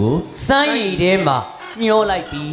ကိုစမ်းရည်ထဲမှာမျောလိုက်ပြီ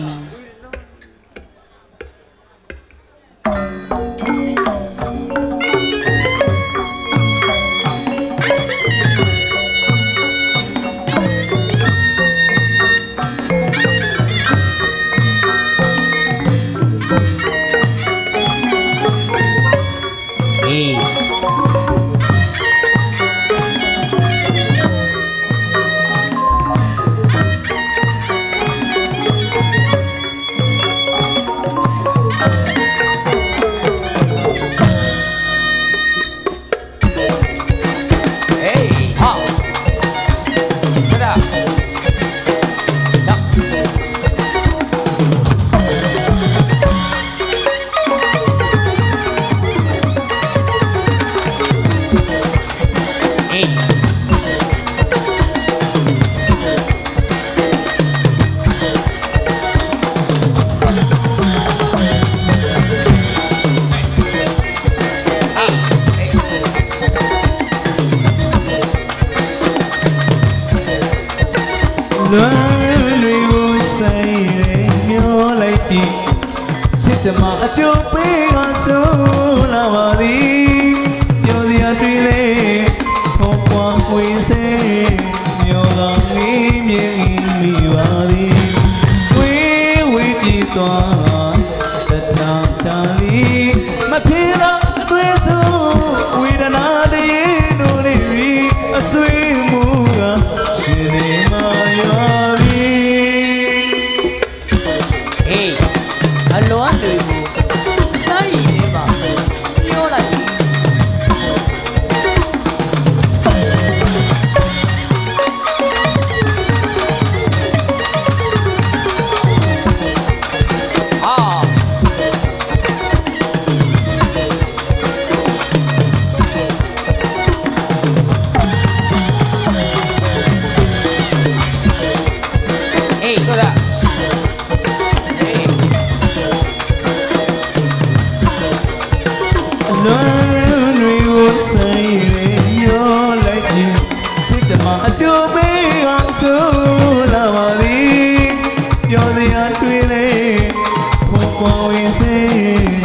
လွမ်းတွေကိုဆိုင်ရဲမျောလိုက်ပြီးချစ်ကြမအကျိုးပေးကဆိုလာပါသည်ပြောစရာတွေ့လေဖော်ပွားခွေစေ ကြမအကျိုးပေးအောင်ဆိုလာပါသည်ပြောစရာတွေ့လေဖို့ပေါ်ဝင်စေ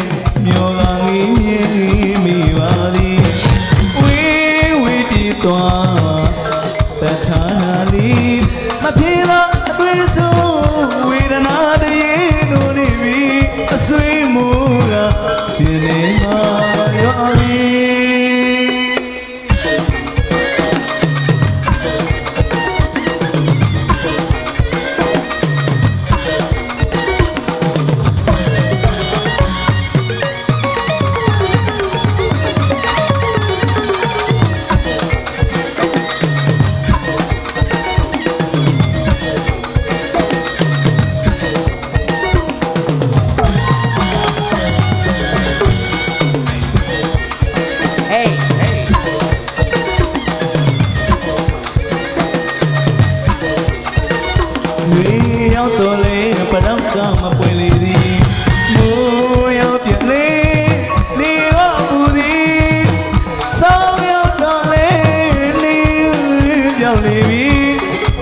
ရောက်တော်လေပတော့ကမပွင့်လေသည်မိုးရောက်ပြက်လေနေတော့ပူသည်ဆောင်းရောက်တော်လေနေပြောင်းလေပြီ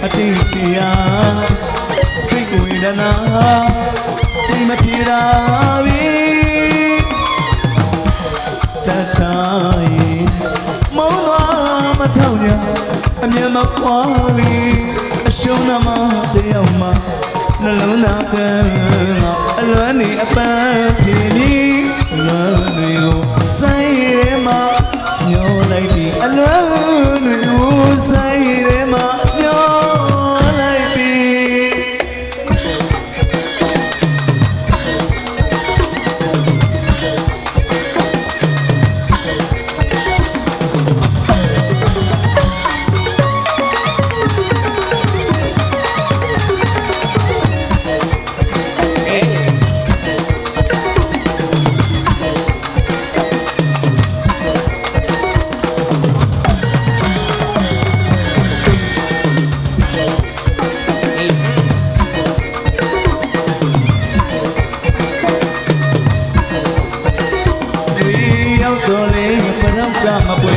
အတိတ်ချီယာစိတ်ဝေဒနာချိန်မပြေတာပြီတ မြင်မခွာပြီအရှုံးသမားတယောက်မှနှလုံးသားကအလွမ်းနေအပန်းပြေပြီးလွမ်းတွေကိုဆိုင်ရဲမှာညှိုး